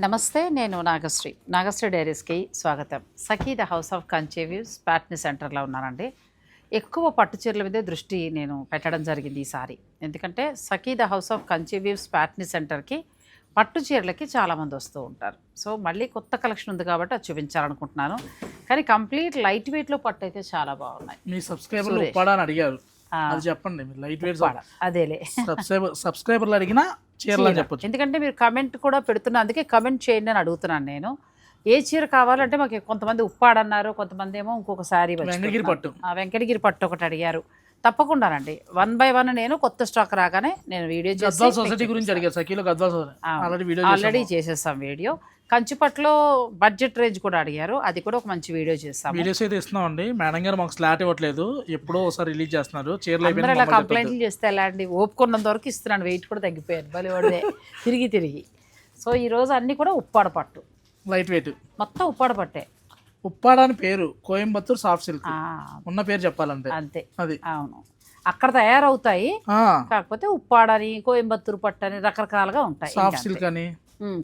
నమస్తే నేను నాగశ్రీ. నాగశ్రీ డైరీస్కి స్వాగతం. సఖీ ద హౌస్ ఆఫ్ కంచేవ్యూస్ ప్యాట్ని సెంటర్లో ఉన్నానండి. ఎక్కువ పట్టు చీరల మీదే దృష్టి నేను పెట్టడం జరిగింది ఈసారి. ఎందుకంటే సఖీ ద హౌస్ ఆఫ్ కంచేవ్యూస్ ప్యాట్ని సెంటర్కి పట్టు చీరలకి చాలామంది వస్తూ ఉంటారు. సో మళ్ళీ కొత్త కలెక్షన్ ఉంది కాబట్టి అది చూపించాలనుకుంటున్నాను. కానీ కంప్లీట్ లైట్ వెయిట్లో పట్టు అయితే చాలా బాగున్నాయి. మీ సబ్స్క్రైబర్లు అడిగారు. అది చెప్పండి లైట్ వెయిట్. అదేలే. సబ్స్క్రైబర్ సబ్స్క్రైబర్లు అడిగినా చీరలు అని. చెప్పొచ్చు. ఎందుకంటే మీరు కమెంట్ కూడా పెడుతున్నా అందుకే కమెంట్ చేయండి అని అడుగుతున్నాను నేను. ఏ చీర కావాలంటే మాకు కొంతమంది ఉప్పాడన్నారు కొంతమంది ఏమో ఇంకొక శారీ వెంకటగిరి పట్టు. వెంకటగిరి పట్టు ఒకటి అడిగారు. తప్పకుండానండి. వన్ బై వన్ నేను కొత్త స్టాక్ రాగానే నేను వీడియో గద్వాల్ సొసైటీ గురించి అడిగారు సఖీలో Gadwal society already video already చేసేస్తాం వీడియో. కంచిపట్లో బడ్జెట్ రేంజ్ కూడా అడిగారు. అది కూడా ఒక మంచి వీడియో చేస్తాము. వీడియోస్ అయితే ఇస్తున్నామండి. మేడం గారు మాకు స్లాట్ ఇవ్వట్లేదు. ఎప్పుడో ఒకసారి రిలీజ్ చేస్తున్నారు. చీరలు ఇలా కంప్లైంట్లు చేస్తే ఎలా అండి? ఓపుకున్నంత వరకు ఇస్తున్నాను. వెయిట్ కూడా తగ్గిపోయాను. భలే వాడిదే తిరిగి. తిరిగి సో ఈరోజు అన్నీ కూడా ఉప్పాడ పట్టు. లైట్ వెయిట్ మొత్తం ఉప్పాడ పట్టే. ఉప్పాడ అని పేరు కోయంబత్తూర్ సాఫ్ట్ సిల్క్. ఉన్న పేరు చెప్పాలంటే అంతే. అది. అవును. అక్కడ తయారవుతాయి కాకపోతే ఉప్పాడని కోయంబత్తూరు పట్టు అని రకరకాలుగా ఉంటాయి. సాఫ్ట్ సిల్క్ అని.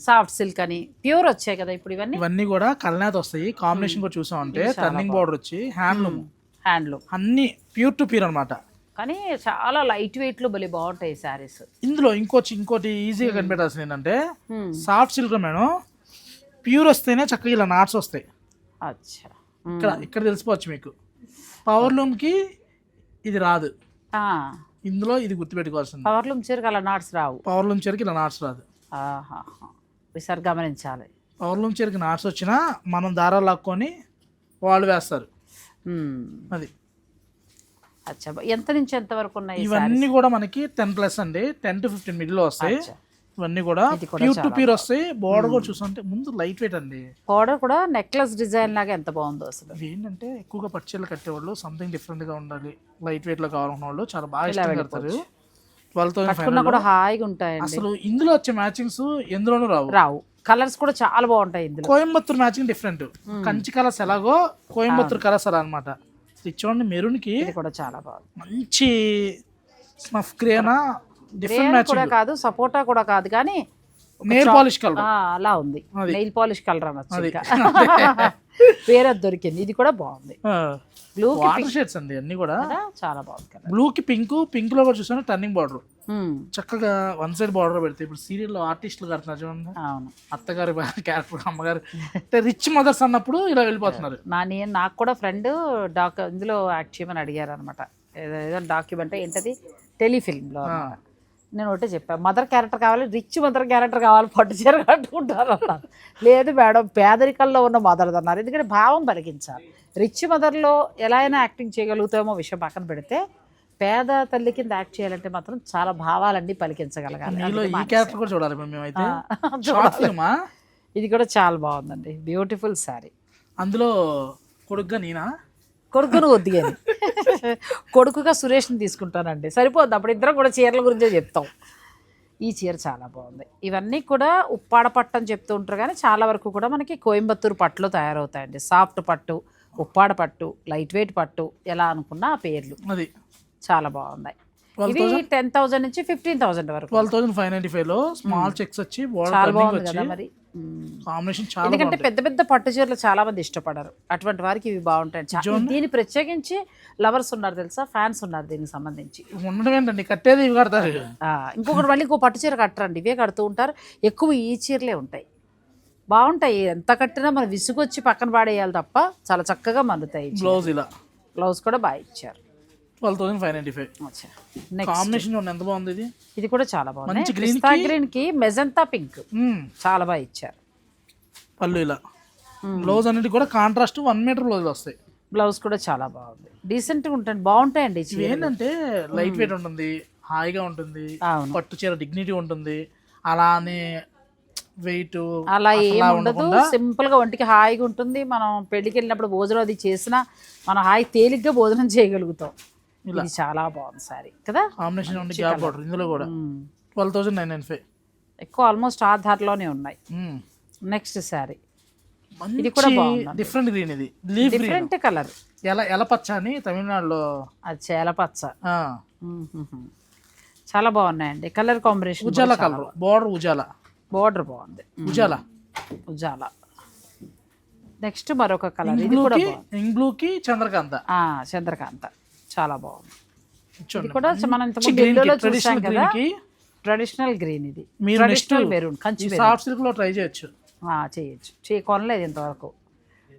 సాఫ్ట్ సిల్క్ అని. ప్యూర్ వచ్చాయి కదా ఇప్పుడు ఇవన్నీ? ఇవన్నీ కూడా కల్నాథ్ వస్తాయి. కాంబినేషన్ కూడా చూసామంటే టర్నింగ్ బార్డర్ వచ్చి హ్యాండ్లూమ్. హ్యాండ్లూమ్. అన్ని ప్యూర్ టు ప్యూర్ అన్నమాట. కానీ చాలా లైట్ వెయిట్లో భలే బాగుంటాయి శారీస్. ఇందులో ఇంకోటి ఇంకోటి ఈజీగా కనిపెట్టాల్సింది ఏంటంటే సాఫ్ట్ సిల్క్ మేడం ప్యూర్ వస్తేనే చక్కగా ఇలా నాట్స్ వస్తాయి. అచ్చా. ఇక్కడ ఇక్కడ తెలిసిపోవచ్చు మీకు. పవర్ లూమ్కి ఇది రాదు. ఇందులో ఇది గుర్తుపెట్టుకోవాల్సింది. పవర్ లూమ్ చీరకు అలా నాట్స్ రావు. పవర్ లూమ్ చీరకి ఇలా నాట్స్ రాదు. ఈసారి గమనించాలి. పవర్ లూమ్ చీరకి నాట్స్ వచ్చినా మనం దారాలు లాక్కొని వాళ్ళు వేస్తారు. అది. అచ్చా. ఎంత నుంచి ఎంత వరకు ఉన్నాయి ఇవన్నీ కూడా మనకి టెన్ ప్లస్ అండి. టెన్ టు ఫిఫ్టీన్ మిడిల్ వస్తాయి. ఇవన్నీ కూడా ప్యూర్ టు ప్యూర్ వస్తాయి. బోర్డర్ కూడా చూస్తుంటే ముందు లైట్ వెయిట్ అండి. పౌడర్ కూడా నెక్లెస్ డిజైన్ లాగా ఎంత బాగుందో అసలు. ఏంటంటే ఎక్కువగా పచ్చళ్ళు కట్టేవాళ్ళు సంథింగ్ డిఫరెంట్గా ఉండాలి. లైట్ వెయిట్లో కావాలనుకున్న వాళ్ళు చాలా బాగా ఇష్టం కడతారు. ట్వెల్వ్ థౌసండ్ కట్టుకున్నా కూడా హాయిగా ఉంటాయండి. అసలు ఇందులో వచ్చే మ్యాచింగ్స్ ఎందులోనూ రావు. రావు. కలర్స్ కూడా చాలా బాగుంటాయి ఇందులో. Coimbatore matching different Kanchi colours ఎలాగో కోయంబత్తూర్ కలర్స్ అలా అనమాట చూడండి మెరూన్కి ఇది కూడా చాలా బాగుంది. మంచి స్మఫ్ గ్రేనా డిఫరెంట్ కూడా కాదు సపోటా కూడా కాదు కానీ నెయిల్ పాలిష్ కలర్ అలా ఉంది. నెయిల్ పాలిష్ కలర్ అనొచ్చు వేరే దొరికింది. ఇది కూడా బాగుంది. బ్లూ వాటర్ షేడ్స్ అండి అన్ని కూడా. చాలా బాగుంది బ్లూ కి పింక్ పింక్లో కూడా చూసాను టర్నింగ్ బార్డర్ చక్కగా వన్ సైడ్ బార్డర్ పెడితే ఇప్పుడు సీరియల్లో ఆర్టిస్టులు కడుతున్నారు చూడండి. అవును. అత్తగారి క్యారెక్టర్ అమ్మగారు. అంటే రిచ్ మదర్స్ అన్నప్పుడు ఇలా వెళ్ళిపోతున్నారు. నా నేను నాకు కూడా ఫ్రెండ్ డాక్ ఇందులో యాక్ట్ చేయమని అడిగారు అనమాట ఏదో ఏదో డాక్యుమెంట్ ఏంటది? టెలిఫిల్మ్లో నేను ఒకటే చెప్పాను మదర్ క్యారెక్టర్ కావాలి రిచ్ మదర్ క్యారెక్టర్ కావాలి పట్టు చీర కట్టుకుంటారు అన్నారు లేదు మేడం పేదరికంలో ఉన్న మదర్ అన్నారు. ఎందుకంటే భావం పలికించాలి రిచ్ మదర్లో ఎలా అయినా యాక్టింగ్ చేయగలుగుతామో విషయం పక్కన పెడితే పేద తల్లి కింద యాక్ట్ చేయాలంటే మాత్రం చాలా భావాలన్నీ పలికించగలగాలి ఈ క్యారెక్టర్ కూడా చూడాలి మేమైతే. ఇది కూడా చాలా బాగుందండి. బ్యూటిఫుల్ శారీ అందులో కొడుగ్గా నేనా? కొడుకును వద్దుగాని కొడుకుగా సురేష్ని తీసుకుంటానండి. సరిపోద్ది. అప్పుడు ఇద్దరం కూడా చీరల గురించే చెప్తాం. ఈ చీర చాలా బాగుంది. ఇవన్నీ కూడా ఉప్పాడ పట్టు అని చెప్తూ ఉంటారు కానీ చాలా వరకు కూడా మనకి కోయంబత్తూరు పట్టులో తయారవుతాయండి. సాఫ్ట్ పట్టు ఉప్పాడ పట్టు లైట్ వెయిట్ పట్టు ఎలా అనుకున్నా ఆ పేర్లు. అది. చాలా బాగున్నాయి టెన్ నుంచి ఫిఫ్టీన్ థౌజండ్ వరకు. ట్వెల్వ్ థౌసండ్ ఫైవ్ నైన్టీ ఫైవ్లో స్మాల్ చెక్స్ వచ్చి చాలా బాగుంది కదా మరి. కాంబినేషన్ చాలా ఎందుకంటే పెద్ద పెద్ద పట్టు చీరలు చాలా మంది ఇష్టపడరు. అటువంటి వారికి ఇవి బాగుంటాయి. దీన్ని ప్రత్యేకించి లవర్స్ ఉన్నారు తెలుసా? ఫ్యాన్స్ ఉన్నారు దీనికి సంబంధించి. ఉండడం కట్టేది ఇవి కడతారు. ఇంకొకటి మళ్ళీ ఇంకో పట్టు చీర కట్టరండి. ఇవే కడుతూ ఉంటారు. ఎక్కువ ఈ చీరలే ఉంటాయి. బాగుంటాయి. ఎంత కట్టినా మనం విసుగొచ్చి పక్కన పాడేయాలి తప్ప చాలా చక్కగా మందుతాయి బ్లౌజ్ ఇలా. బ్లౌజ్ కూడా బాగా ఇచ్చారు. Twelve thousand five ninety five combination చూడండి ఎంత బాగుంది ఇది? ఇది కూడా చాలా బాగుంది. మంచి పిస్తా గ్రీన్కి మెజంతా పింక్. చాలా బాగా ఇచ్చారు. పళ్ళు ఇలా. బ్లౌజ్ అన్నిటి కూడా కాంట్రాస్ట్ వన్ మీటర్ బ్లౌజ్ వస్తాయి. బ్లౌజ్ కూడా చాలా బాగుంది. డీసెంట్గా ఉంటుంది బాగుంటాయండి. ఏంటంటే లైట్ వెయిట్ ఉంటుంది హాయిగా ఉంటుంది పట్టు చీర డిగ్నిటీ ఉంటుంది అలా అని వెయిట్ అలా ఏం ఉండదు. సింపుల్గా ఒంటికి హాయిగా ఉంటుంది. మనం పెళ్ళికి వెళ్ళినప్పుడు భోజనం అది చేసినా మనం హాయి తేలిగ్గా భోజనం చేయగలుగుతాం. ఇది చాలా బాగుంది సారీ కదా? కాంబినేషన్ ఉండి గ్యాప్ బార్డర్ ఇందులో కూడా. Twelve thousand nine nine five ఎక్కువ ఆల్మోస్ట్ ఆ ధారలోనే ఉన్నాయి. నెక్స్ట్ శారీ ఇది కూడా బాగుందండి. డిఫరెంట్ గ్రీన్ ఇది. లీఫ్ డిఫరెంట్ కలర్ ఎలా ఎలా పచ్చ అని తమిళనాడులో? అది చేల పచ్చ. చాలా బాగున్నాయండి. Colour combination Ujala colour border Ujala. Border బాగుంది. ఉజాల. ఉజాల. నెక్స్ట్ మరొక కలర్ ఇది కూడా బాగుంది. బ్లూకి చంద్రకాంత. ఆ, చంద్రకాంత. చాలా బాగుంది. ఇది కూడా మనం గ్రీన్ చూసాం ట్రెడిషనల్ కదా. గ్రీన్కి ట్రెడిషనల్ గ్రీన్ ఇది. మీరు traditional maroon Kanchi soft try చేయొచ్చు. చేయొచ్చు. చే కొనలేదు ఇంతవరకు.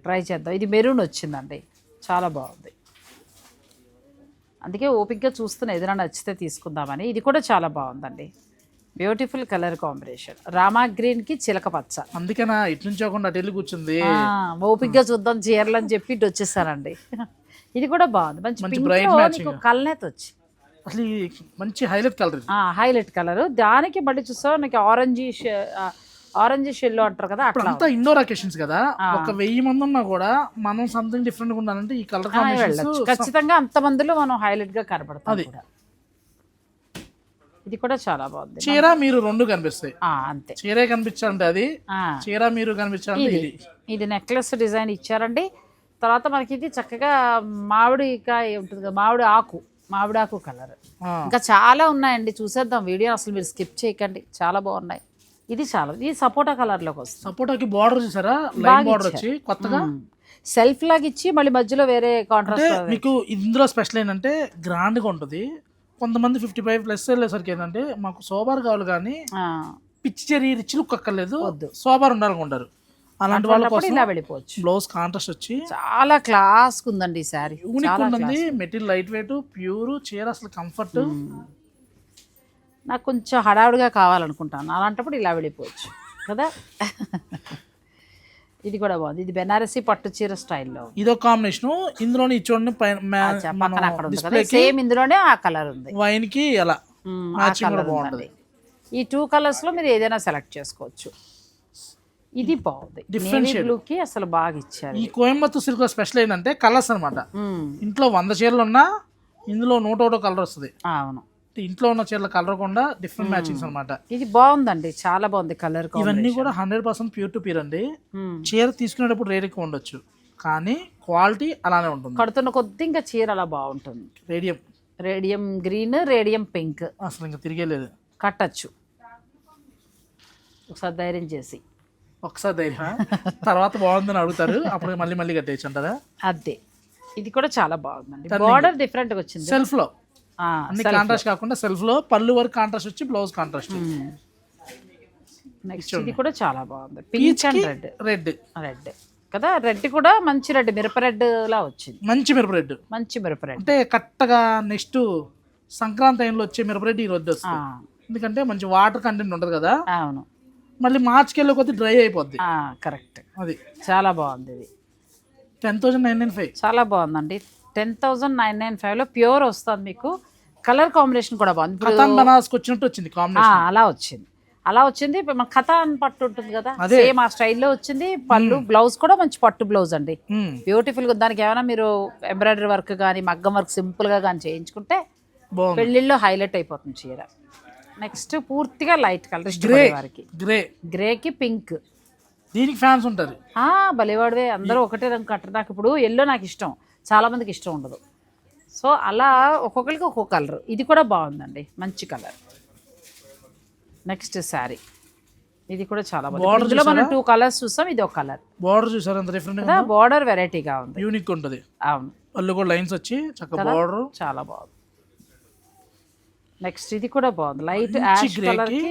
ట్రై చేద్దాం. ఇది మెరూన్ వచ్చిందండి. చాలా బాగుంది. అందుకే ఓపిక్గా చూస్తున్నా ఏదైనా నచ్చితే తీసుకుందామని. ఇది కూడా చాలా బాగుందండి. బ్యూటిఫుల్ కలర్ కాంబినేషన్ రామా గ్రీన్కి చిలక పచ్చ. అందుకేనా ఇటు నుంచి అటు వెళ్ళి కూర్చుంది. ఓపిక్గా చూద్దాం చీరలు అని చెప్పి ఇటు వచ్చేసానండి. ఇది కూడా బాగుంది. మంచి matching. నీకు కల్నేత వచ్చి అసలు మంచి హైలైట్ కలర్ హైలైట్ కలర్ దానికి మళ్ళీ చూస్తావు? నీకు ఆరెంజ్ ఆరెంజ్ షెల్లో అంటారు కదా అంతా ఇండోర్ అకేషన్స్ కదా. ఒక వెయ్యి మంది ఉన్నా కూడా మనం సంథింగ్ డిఫరెంట్గా ఉండాలంటే ఈ కలర్ కాంబినేషన్స్ ఖచ్చితంగా అంత మందిలో మనం హైలైట్గా కనబడతాం అది. ఇది కూడా చాలా బాగుంది. చీర మీరు రెండు కనిపిస్తాయి. ఆ, అంతే. చీరే కనిపించాలంటే అది ఆ, చీర మీరు కనిపించాలంటే ఇది. ఇది. నెక్లెస్ డిజైన్ ఇచ్చారండి. తర్వాత మనకి ఇది చక్కగా మామిడికాయ ఉంటుంది కదా మామిడి ఆకు మామిడి ఆకు కలర్. ఇంకా చాలా ఉన్నాయండి చూసేద్దాం వీడియో అసలు మీరు స్కిప్ చేయకండి చాలా బాగున్నాయి. ఇది చాలా ఇది సపోటా కలర్లోకి వస్తుంది. సపోటాకి బార్డర్ చూసారా? బార్డర్. వచ్చి కొత్తగా? సెల్ఫ్ లాగా ఇచ్చి మళ్ళీ మధ్యలో వేరే అంటే కాంట్రాస్ట్ మీకు ఇందులో స్పెషల్ ఏంటంటే గ్రాండ్గా ఉంటుంది. కొంతమంది ఫిఫ్టీ ఫైవ్ ప్లస్ వెళ్ళేసరికి ఏంటంటే మాకు సోబార్ కావాలి కానీ పిచ్చి చెరి రిచ్ లుక్ అక్కర్లేదు. వద్దు. సోబార్ ఉండాలనుకుంటారు. అలాంటి వాళ్ళ కోసం ఇలా వెళ్ళిపోవచ్చు. బ్లౌజ్ కాంట్రాస్ట్ వచ్చి చాలా క్లాస్ ఉందండి ఈ శారీ యూనిక్ ఉంటుంది మెటీరియల్ లైట్ వెయిట్ ప్యూర్ చీర అసలు కంఫర్ట్ నాకు కొంచెం హడావుడిగా కావాలనుకుంటాను. అలాంటప్పుడు ఇలా వెళ్ళిపోవచ్చు. కదా? ఇది కూడా బాగుంది. ఇది బెనారసి పట్టు చీర స్టైల్లో ఇదో కాంబినేషన్ ఇందులోనే చూడండి పక్కన అక్కడ ఉంది కదా? డిస్ప్లే సేమ్ ఇందులోనే ఆ కలర్ ఉంది. వైన్కి బాగుంటుంది ఉందండి. ఈ టూ కలర్స్లో మీరు ఏదైనా సెలెక్ట్ చేసుకోవచ్చు. ఇది బాగుంది. బ్లూకి అసలు బాగా ఇచ్చారు ఈ కోయంబత్తూర్ సిల్క్ స్పెషల్ ఏంటంటే కలర్స్ అన్నమాట. మ్మ్, ఇంట్లో వంద చీరలు ఉన్నా ఇందులో నూట ఒకటో కలర్ వస్తుంది. అవును. ఇంట్లో ఉన్న చీరల కలర్ కూడా డిఫరెంట్ మ్యాచింగ్స్ అన్నమాట. ఇది బాగుందండి చాలా బాగుంది కలర్ ఇవన్నీ కూడా hundred percent pure to pure అండి. చీర తీసుకునేటప్పుడు రేట్ ఎక్కువ ఉండొచ్చు. కానీ క్వాలిటీ అలానే ఉంటుంది. కడుతున్న కొద్ది ఇంకా చీర అలా బాగుంటుంది. Radium radium green radium pink అసలు ఇంకా తిరిగేలేదు. కట్టచ్చు. ఒకసారి ధైర్యం చేసి. ఒకసారి ధైర్యం. తర్వాత బాగుందని అడుగుతారు. అప్పుడు మళ్ళీ మళ్ళీ కట్టేయచ్చు అంటారా అదే. ఇది కూడా చాలా బాగుందండి. బార్డర్ డిఫరెంట్గా వచ్చింది. సెల్ఫ్లో అన్ని కాంట్రాస్ట్ కాకుండా సెల్ఫ్లో పళ్ళు వరకు కాంట్రాస్ట్ వచ్చి బ్లౌజ్ కాంట్రాస్ట్ నెక్స్ట్ ఇది కూడా చాలా బాగుంది. Pink and red red red కదా? రెడ్ కూడా మంచి రెడ్ మిరప రెడ్ లా వచ్చింది. మంచి మిరప రెడ్ మంచి మిరప రెడ్ అంటే కరెక్ట్గా నెక్స్ట్ సంక్రాంతి టైంలో వచ్చే మిరప రెడ్ ఈ రోజు ఎందుకంటే మంచి వాటర్ కంటెంట్ ఉంటుంది కదా? అవును. మళ్ళీ మార్చ్కి వెళ్ళే కొద్ది డ్రై అయిపోద్ది. కరెక్ట్. అది. చాలా బాగుంది ఇది. Ten thousand nine nine five. చాలా బాగుందండి. టెన్ థౌజండ్ నైన్ నైన్ ఫైవ్లో ప్యూర్ వస్తుంది మీకు. కలర్ కాంబినేషన్ కూడా బాగుంది. కథాన్ వచ్చినట్టు వచ్చింది కాంబినేషన్. అలా వచ్చింది. అలా వచ్చింది. మన కథ అని పట్టు ఉంటుంది కదా సేమ్ ఆ స్టైల్లో వచ్చింది. పళ్ళు బ్లౌజ్ కూడా మంచి పట్టు బ్లౌజ్ అండి. బ్యూటిఫుల్గా దానికి ఏమైనా మీరు ఎంబ్రాయిడరీ వర్క్ కానీ మగ్గం వర్క్ సింపుల్గా కానీ చేయించుకుంటే పెళ్ళిళ్ళలో హైలైట్ అయిపోతుంది చీర. నెక్స్ట్ పూర్తిగా లైట్ కలర్ గ్రే. వారికి. గ్రే. గ్రేకి పింక్. దీనికి ఫ్యాన్స్ ఉంటారు ఆ భలేవాడివే అందరూ ఒకటే రంగు కట్టరు. నాకు ఇప్పుడు ఎల్లో నాకు ఇష్టం. చాలా మందికి ఇష్టం ఉండదు. సో అలా ఒక్కొక్కరికి ఒక్కొక్క కలర్. ఇది కూడా బాగుందండి. మంచి కలర్. నెక్స్ట్ శారీ. ఇది కూడా చాలా బాగుంది. ఇందులో మనం టూ కలర్స్ చూసాం ఇది ఒక కలర్ బార్డర్ చూసారు? డిఫరెంట్ బార్డర్ వెరైటీగా ఉంది? యూనిక్ ఉంటుంది. అవును. పళ్ళు కూడా లైన్స్ వచ్చి చక్కగా బార్డర్ చాలా బాగుంది. నెక్స్ట్ ఇది కూడా బాగుంది. లైట్ యాష్ కలర్కి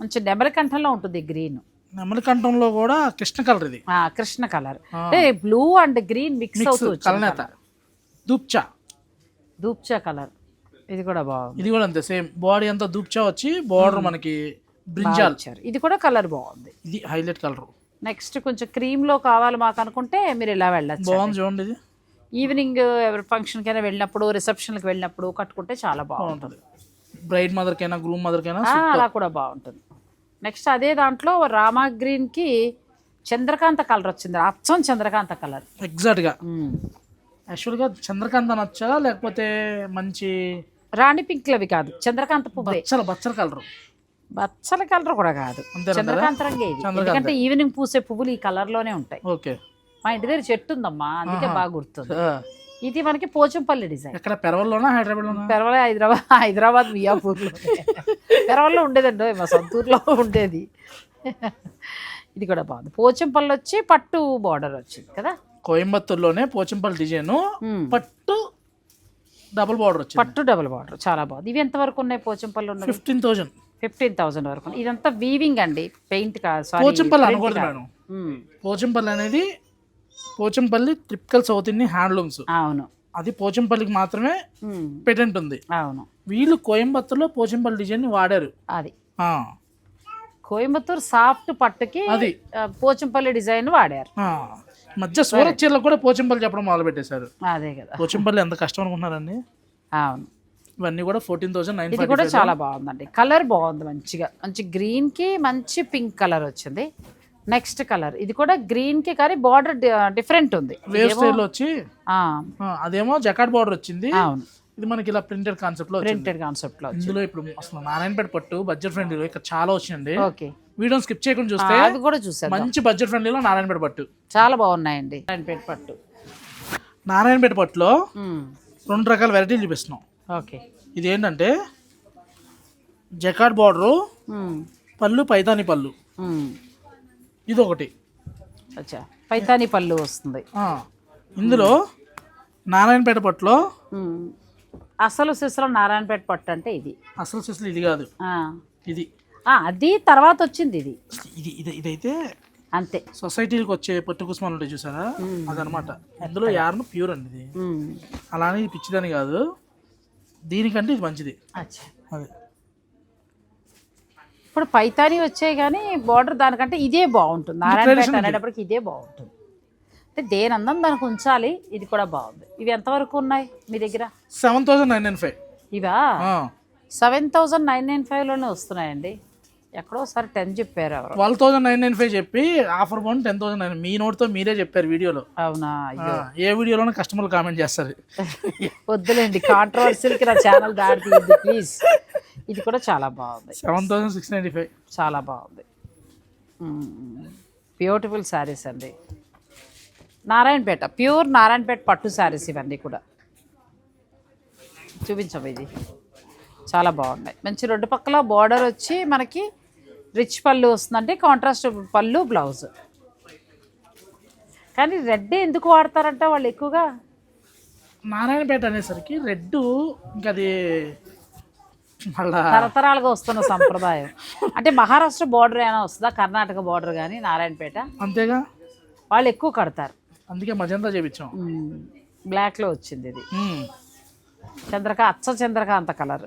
మంచి నెమలి కంఠంలో ఉంటుంది గ్రీన్. నెమలికంఠంలో కూడా కృష్ణ కలర్ ఇది. కృష్ణ కలర్. అంటే బ్లూ అండ్ గ్రీన్ మిక్స్ అవుతూ వచ్చింది కలనేత. దూప్చా. దూప్చా కలర్. ఇది కూడా బాగుంది. ఇది కూడా అంతే సేమ్. బాడీ అంతా దూప్చా వచ్చి బార్డర్ మనకి బ్రింజాల్. ఇది కూడా కలర్ బాగుంది. ఇది హైలైట్ కలర్. నెక్స్ట్ కొంచెం క్రీమ్లో కావాలి మాకు అనుకుంటే మీరు ఇలా వెళ్ళచ్చు బాగుంది చూడండి ఇది. ఈవినింగ్ ఎవరి ఫంక్షన్ కైనా వెళ్ళినప్పుడు రిసెప్షన్కి వెళ్ళినప్పుడు కట్టుకుంటే చాలా బాగుంటుంది. బ్రైడ్ మదర్కైనా గ్రూమ్ మదర్కైనా అలా కూడా బాగుంటుంది. నెక్స్ట్ అదే దాంట్లో రామా గ్రీన్కి చంద్రకాంత కలర్ వచ్చింది. అచ్చం చంద్రకాంత కలర్. ఎగ్జాక్ట్గా. యాక్చువల్గా చంద్రకాంత నచ్చా లేకపోతే మంచి రాణి పింక్లు అవి కాదు. చంద్రకాంత పువ్వే. బచ్చల బచ్చల కలర్. బచ్చల కలర్ కూడా కాదు? చంద్రకాంత రంగే. ఎందుకంటే ఈవినింగ్ పూసే పువ్వులు ఈ కలర్లోనే ఉంటాయి. ఓకే. మా ఇంటి దగ్గర చెట్టు ఉందమ్మా అందుకే బాగా గుర్తుంది. ఇది మనకి పోచంపల్లి డిజైన్. ఎక్కడ పెరవల్లోనా హైదరాబాద్లోనా? పెరవలే హైదరాబాద్ హైదరాబాద్ మియాపూర్లో పెరవల్లో ఉండేదండి మా సొంతూరులో ఉండేది. ఇది కూడా బాగుంది. పోచంపల్లి వచ్చి పట్టు బార్డర్ వచ్చింది కదా? కోయంబత్తూరులోనే పోచంపల్లి డిజైన్. పట్టు డబుల్ బార్డర్ వచ్చింది. పట్టు డబుల్ బార్డర్ చాలా బాగుంది. ఇవి ఎంతవరకు ఉన్నాయి పోచంపల్లి ఉన్నవి? Fifteen thousand. ఫిఫ్టీన్ థౌసండ్ వరకు ఉన్నాయి. ఇదంతా వీవింగ్ అండి పెయింట్ కాదు పోచంపల్లి అనకూడదు మేడం. పోచంపల్లి అనేది Pochampally typical South Indian handlooms. అవును. అది పోచంపల్లికి మాత్రమే పేటెంట్ ఉంది. అవును. వీళ్ళు కోయంబత్తూర్లో పోచంపల్లి డిజైన్ వాడారు. అది. కోయంబత్తూర్ సాఫ్ట్ పట్టుకి అది. పోచంపల్లి డిజైన్ వాడారు. మధ్య సూరత్ చీరలకు కూడా పోచంపల్లి చెప్పడం మొదలు పెట్టేశారు అదే కదా. పోచంపల్లి ఎంత కష్టం అనుకుంటున్నారండి? అవును. ఇవన్నీ కూడా ఫోర్టీన్ థౌసండ్ నైన్ ఇది కూడా చాలా బాగుంది కలర్ బాగుంది మంచిగా. మంచి గ్రీన్కి మంచి పింక్ కలర్ వచ్చింది. Next colour. ఇది కూడా గ్రీన్కి కానీ బార్డర్ డిఫరెంట్ ఉంది. వేవ్ స్టైల్ వచ్చి అదేమో జకాట్ బార్డర్ వచ్చింది. అవును. ఇది మనకి ఇలా ప్రింటెడ్ కాన్సెప్ట్లో వచ్చింది. ప్రింటెడ్ కాన్సెప్ట్లో ఇందులో ఇప్పుడు అసలు నారాయణపేట పట్టు బడ్జెట్ ఫ్రెండ్లీ ఇక్కడ చాలా వచ్చిందండి ఓకే. వీడియోని స్కిప్ చేయకుండా చూస్తే అది కూడా చూసాను మంచి బడ్జెట్ ఫ్రెండ్లీలో నారాయణపేట పట్టు. చాలా బాగున్నాయండి. పెట్ పట్టు. నారాయణపేట పట్టులో రెండు రకాల వెరైటీలు చూపిస్తున్నాం. ఓకే. ఇది ఏంటంటే జకాట్ బార్డరు పళ్ళు పైతాని పళ్ళు. ఇది ఒకటి అచ్చా. పైతాని పళ్ళు వస్తుంది. ఇందులో నారాయణపేట పట్టులో అసలు సిసలు నారాయణపేట పట్టు అంటే ఇది. అసలు సిసలు ఇది కాదు. ఇది. అది తర్వాత వచ్చింది ఇది. ఇది ఇది ఇదైతే అంతే. సొసైటీకి వచ్చే పట్టు కుసుమాలు ఉంటాయి చూసారా? అదనమాట. ఇందులో యార్న్ ప్యూర్ అండి ఇది. అలానే ఇది పిచ్చిదని కాదు. దీనికంటే ఇది మంచిది. అదే. ఇప్పుడు పైతాని వచ్చాయి కానీ బార్డర్ దానికంటే ఇదే బాగుంటుంది. నారాయణపేట అనేటప్పటికి ఇదే బాగుంటుంది. అంటే దేని అందం దానికి ఉంచాలి. ఇది కూడా బాగుంది. ఇవి ఎంతవరకు ఉన్నాయి మీ దగ్గర? Seven thousand nine nine five ఇవా? సెవెన్ థౌజండ్ నైన్ నైన్ ఫైవ్లోనే వస్తున్నాయండి. ఎక్కడో ఒకసారి టెన్ చెప్పారు ఎవరు. Twelve thousand nine nine five చెప్పి ఆఫర్ బాగుంది టెన్ థౌసండ్ నైన్ మీ నోట్తో మీరే చెప్పారు వీడియోలో. అవునా? ఏ వీడియోలోనే కస్టమర్లు కామెంట్ చేస్తారు. వద్దులేండి కాంట్రవర్సీలకి నా ఛానల్ దాడి ప్లీజ్ ఇది కూడా చాలా బాగుంది. Seven thousand six ninety five చాలా బాగుంది. బ్యూటిఫుల్ శారీస్ అండి. నారాయణపేట ప్యూర్ నారాయణపేట పట్టు శారీస్ ఇవన్నీ కూడా. చూపించము ఇది. చాలా బాగున్నాయి. మంచి రెండు పక్కల బార్డర్ వచ్చి మనకి రిచ్ పళ్ళు వస్తుందంటే కాంట్రాస్ట్ పళ్ళు బ్లౌజ్ కానీ రెడ్ ఎందుకు వాడతారంట వాళ్ళు ఎక్కువగా? నారాయణపేట అనేసరికి రెడ్ ఇంకా అది తరతరాలుగా వస్తున్న సంప్రదాయం. అంటే మహారాష్ట్ర బార్డర్ ఏమైనా వస్తుందా? కర్ణాటక బార్డర్ కానీ నారాయణపేట? అంతేగా? వాళ్ళు ఎక్కువ కడతారు. అందుకే మజంతా చేపించాం. బ్లాక్లో వచ్చింది ఇది. చంద్రక అచ్చ చంద్రకాంత కలర్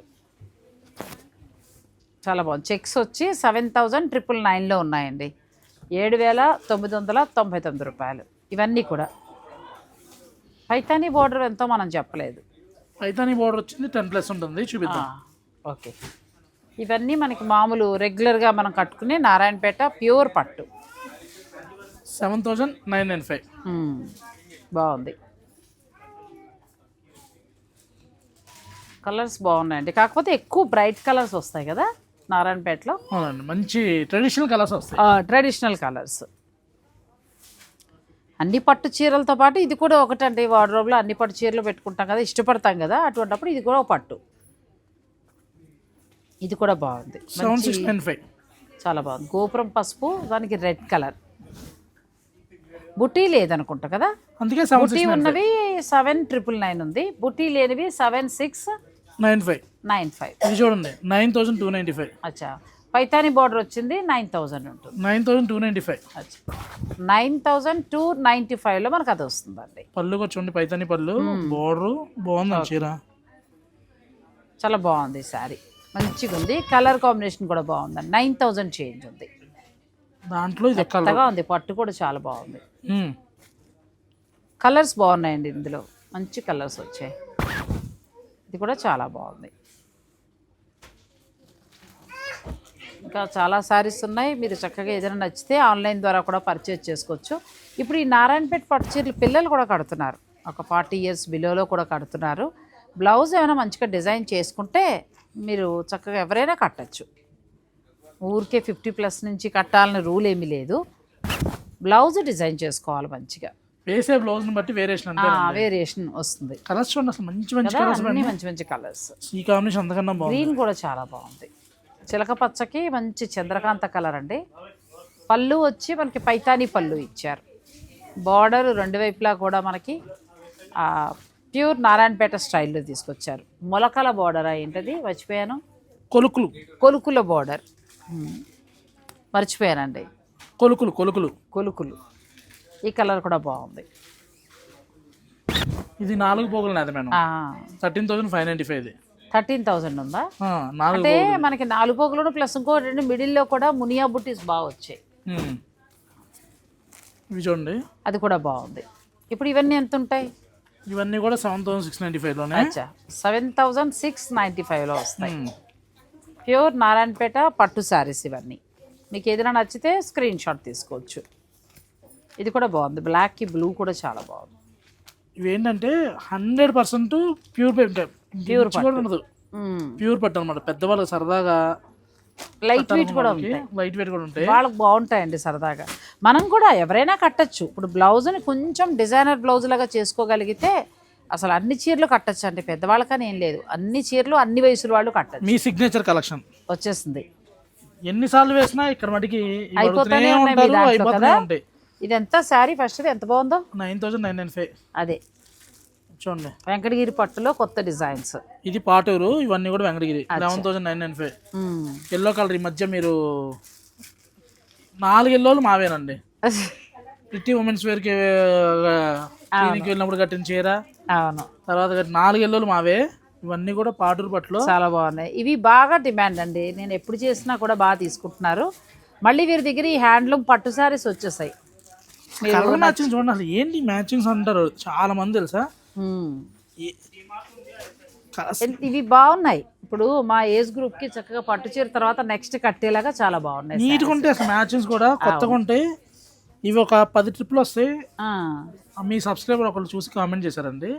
చాలా బాగుంది. చెక్స్ వచ్చి సెవెన్ థౌజండ్ ట్రిపుల్ నైన్లో ఉన్నాయండి. ఏడు వేల తొమ్మిది వందల తొంభై తొమ్మిది రూపాయలు. ఇవన్నీ కూడా. పైతానీ బార్డర్ ఎంతో మనం చెప్పలేదు. పైతాని బార్డర్ వచ్చింది టెన్ ప్లస్ ఉంటుంది. చూపిద్దాం. ఓకే. ఇవన్నీ మనకి మామూలు రెగ్యులర్గా మనం కట్టుకునే నారాయణపేట ప్యూర్ పట్టు. Seven thousand nine nine five. బాగుంది. కలర్స్ బాగున్నాయండి. కాకపోతే ఎక్కువ బ్రైట్ కలర్స్ వస్తాయి కదా నారాయణపేటలో. అవునండి. మంచి ట్రెడిషనల్ కలర్స్ వస్తాయి. Traditional colours. అన్ని పట్టు చీరలతో పాటు ఇది కూడా ఒకటండి వార్డ్రోబ్లో అన్ని పట్టు చీరలు పెట్టుకుంటాం కదా ఇష్టపడతాం కదా అటువంటిప్పుడు ఇది కూడా ఒక పట్టు. ఇది కూడా బాగుంది. Seven six five. చాలా బాగుంది. గోపురం పసుపు దానికి రెడ్ కలర్. బుటీ లేదనుకుంటా కదా? అందుకే సెవెన్ బుటీ ఉన్నవి సెవెన్ ట్రిపుల్ నైన్ ఉంది. బుటీ లేనివి seven six nine five. Nine five. ఇది చూడండి. Nine thousand two ninety five. అచ్చా. పైతాని బార్డర్ వచ్చింది నైన్ థౌజండ్ ఉంటుంది. Nine thousand two ninety five. అచ్చా. నైన్ థౌజండ్ టూ నైంటీ ఫైవ్లో మనకు అది వస్తుందండి. పళ్ళు కూడా చూడండి పైతాని పళ్ళు. బోర్డరు. బాగుంది చీర చాలా బాగుంది ఈ శారీ. మంచిగా ఉంది కలర్ కాంబినేషన్ కూడా బాగుందండి. నైన్ థౌజండ్ చేంజ్ ఉంది. దాంట్లో కొత్తగా ఉంది. పట్టు కూడా చాలా బాగుంది. కలర్స్ బాగున్నాయండి ఇందులో. మంచి కలర్స్ వచ్చాయి. ఇది కూడా చాలా బాగుంది. ఇంకా చాలా శారీస్ ఉన్నాయి. మీరు చక్కగా ఏదైనా నచ్చితే ఆన్లైన్ ద్వారా కూడా పర్చేజ్ చేసుకోవచ్చు. ఇప్పుడు ఈ నారాయణపేట పట్టు చీరలు పిల్లలు కూడా కడుతున్నారు. ఒక ఫార్టీ ఇయర్స్ బిలోలో కూడా కడుతున్నారు. బ్లౌజ్ ఏమైనా మంచిగా డిజైన్ చేసుకుంటే మీరు చక్కగా ఎవరైనా కట్టచ్చు. ఊరికే ఫిఫ్టీ ప్లస్ నుంచి కట్టాలని రూల్ ఏమీ లేదు. బ్లౌజ్ డిజైన్ చేసుకోవాలి మంచిగా. వేసే బ్లౌజ్ బట్టి వేరియేషన్ వేరియేషన్ వస్తుంది. కలర్స్ చూడండి అసలు మంచి మంచి కలర్స్ అన్ని మంచి మంచి కలర్స్. ఈ కాంబినేషన్ అంతకన్నా బాగుంది. గ్రీన్ కూడా చాలా బాగుంది. చిలక పచ్చకి మంచి చంద్రకాంత కలర్ అండి. పళ్ళు వచ్చి మనకి పైతానీ పళ్ళు ఇచ్చారు. బార్డర్ రెండు వైపులా కూడా మనకి ప్యూర్ నారాయణపేట స్టైల్లో తీసుకొచ్చారు. మొలకల బార్డర్ ఏంటది? మర్చిపోయాను. కొలుకులు. కొలుకుల బార్డర్ మర్చిపోయానండి. కొలుకులు కొలుకులు. కొలుకులు. ఈ కలర్ కూడా బాగుంది. ఇది నాలుగు పోగులు నాది madam. Thirteen thousand five ninety five ఇది. థర్టీన్ థౌజండ్ ఉందా? అంటే మనకి నాలుగు పోగులు ప్లస్ ఇంకో రెండు మిడిల్లో కూడా మునియా బుట్టీస్ బాగా వచ్చాయి. చూడండి. అది కూడా బాగుంది. ఇప్పుడు ఇవన్నీ ఎంత ఉంటాయి? ఇవన్నీ కూడా సెవెన్ థౌసండ్ సిక్స్ నైంటీ ఫైవ్లోనే అచ్చా. సెవెన్ థౌజండ్ సిక్స్ నైంటీ ఫైవ్లో వస్తాయి. ప్యూర్ నారాయణపేట పట్టు శారీస్ ఇవన్నీ. మీకు ఏదైనా నచ్చితే స్క్రీన్ షాట్ తీసుకోవచ్చు. ఇది కూడా బాగుంది. బ్లాక్కి బ్లూ కూడా చాలా బాగుంది. ఇవి ఏంటంటే హండ్రెడ్ పర్సెంట్ ప్యూర్ ప్యూర్ కూడా ఉండదు. ప్యూర్ పట్టు అనమాట పెద్దవాళ్ళకి సరదాగా లైట్ వెయిట్ కూడా ఉంటాయి. లైట్ వెయిట్ కూడా ఉంటాయి. వాళ్ళకి బాగుంటాయండి సరదాగా. మనం కూడా ఎవరైనా కట్టచ్చు. ఇప్పుడు బ్లౌజ్ని కొంచెం డిజైనర్ బ్లౌజ్ లాగా చేసుకోగలిగితే అసలు అన్ని చీరలు కట్టచ్చు అండి పెద్దవాళ్ళకని ఏం లేదు. అన్ని చీరలు అన్ని వయసుల వాళ్ళు కట్టచ్చు. మీ సిగ్నేచర్ కలెక్షన్ వచ్చేస్తుంది. ఎన్నిసార్లు వేసినా ఇక్కడ మటుకి అయిపోతానే మీ దాంట్లో కదా? ఉంటాయి. ఇది ఎంత శారీ ఫస్ట్ ఎంత బాగుందో? Nine thousand nine nine five. అదే. చూడండి. వెంకటగిరి పట్టులో కొత్త డిజైన్స్. ఇది పాటూరు ఇవన్నీ కూడా Venkatagiri. Eleven thousand nine nine five. Yellow colour ఈ మధ్య మీరు నాలుగు ఎల్లోలు మావేనండి. ప్రిటీ ఉమెన్స్ వేర్కి క్లినిక్ వెళ్ళినప్పుడు కట్టిన చీర. అవును. తర్వాత నాలుగు ఎల్లోలు మావే. ఇవన్నీ కూడా పాటూరు పట్టులో. చాలా బాగున్నాయి. ఇవి బాగా డిమాండ్ అండి. నేను ఎప్పుడు చేసినా కూడా బాగా తీసుకుంటున్నారు. మళ్ళీ వీరి దగ్గర ఈ హ్యాండ్లూమ్ పట్టు శారీస్ వచ్చేసాయి. కలర్ మ్యాచింగ్ చూడండి అసలు ఏంటి మ్యాచింగ్స్ అంటారు? చాలా మంది తెలుసా? ఇవి బాగున్నాయి. ఇప్పుడు మా ఏజ్ గ్రూప్కి చక్కగా పట్టు చీర తర్వాత నెక్స్ట్ కట్టేలాగా చాలా బాగున్నాయి నీట్గా ఉంటాయి అసలు మ్యాచింగ్స్ కూడా కొత్తగా ఉంటాయి. ఇవి ఒక పది ట్రిప్లు వస్తాయి. మీ సబ్స్క్రైబర్ ఒకళ్ళు చూసి కామెంట్ చేశారండి.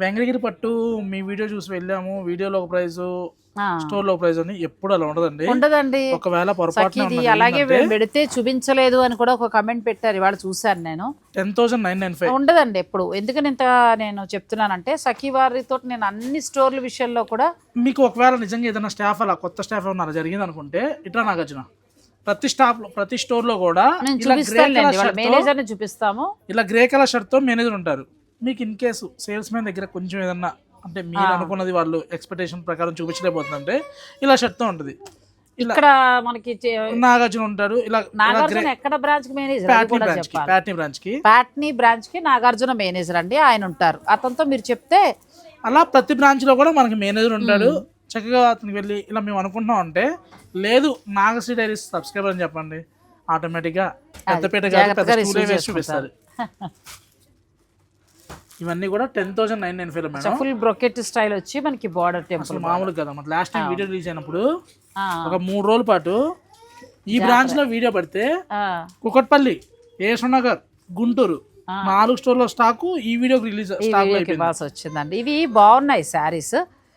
వెంకటగిరి పట్టు మీ వీడియో చూసి వెళ్ళాము. వీడియోలో ఒక ప్రైస్ ఆ. స్టోర్లో ఒక ప్రైస్ అని ఎప్పుడు అలా ఉండదండి. ఉండదండి. ఒకవేళ పొరపాటున ఇది అలాగే పెడితే చూపించలేదు అని కూడా ఒక కమెంట్ పెట్టారు. ఇవాళ చూశాను నేను. Ten thousand nine nine five. ఉండదండి ఎప్పుడు. ఎందుకని ఇంత నేను చెప్తున్నానంటే సఖీ వారితో నేను అన్ని స్టోర్ల విషయంలో కూడా మీకు ఒకవేళ నిజంగా ఏదైనా స్టాఫ్ అలా కొత్త స్టాఫ్ అలా జరిగింది అనుకుంటే ఇట్లా నాగార్జున. ప్రతి స్టాఫ్ ప్రతి స్టోర్లో కూడా ఇలా గ్రే కలర్ షర్ట్ ఇలా గ్రే కలర్ షర్ట్తో మేనేజర్ ఉంటారు. మీకు ఇన్ కేసు సేల్స్ మ్యాన్ దగ్గర కొంచెం ఏదన్నా అంటే మీరు అనుకున్నది వాళ్ళు ఎక్స్పెక్టేషన్ ప్రకారం చూపించలేకపోతుందంటే ఇలా షర్ట్ ఉంటుంది. ఇక్కడ మనకి నాగార్జున ఉంటారు ఇలా నాగార్జున ఎక్కడ బ్రాంచ్ మేనేజర్ ప్యాట్నీ బ్రాంచ్కి ప్యాట్నీ బ్రాంచ్కి. నాగార్జున మేనేజర్ అండి ఆయన ఉంటారు. అతనితో మీరు చెప్తే అలా ప్రతి బ్రాంచ్లో కూడా మనకి మేనేజర్ ఉంటాడు. చక్కగా అతనికి వెళ్ళి ఇలా మేము అనుకుంటున్నాం అంటే లేదు నాగశ్రీ డైరీస్ సబ్స్క్రైబర్ అని చెప్పండి. ఆటోమేటిక్గా పెద్దపేట చూపిస్తారు. ఇవన్నీ కూడా ten thousand nine nine five madam full brocade style వచ్చి మనకి బార్డర్ టెంపుల్ మామూలు కదా మన లాస్ట్ టైం వీడియో రిలీజ్ అయినప్పుడు ఒక మూడు రోజుల పాటు ఈ బ్రాంచ్లో వీడియో పడితే కుకట్పల్లి ఏసునగర్ గుంటూరు నాలుగు స్టోర్ల స్టాకు ఈ వీడియోకి రిలీజ్ స్టాక్ వచ్చిందండి. ఇవి బాగున్నాయి శారీస్.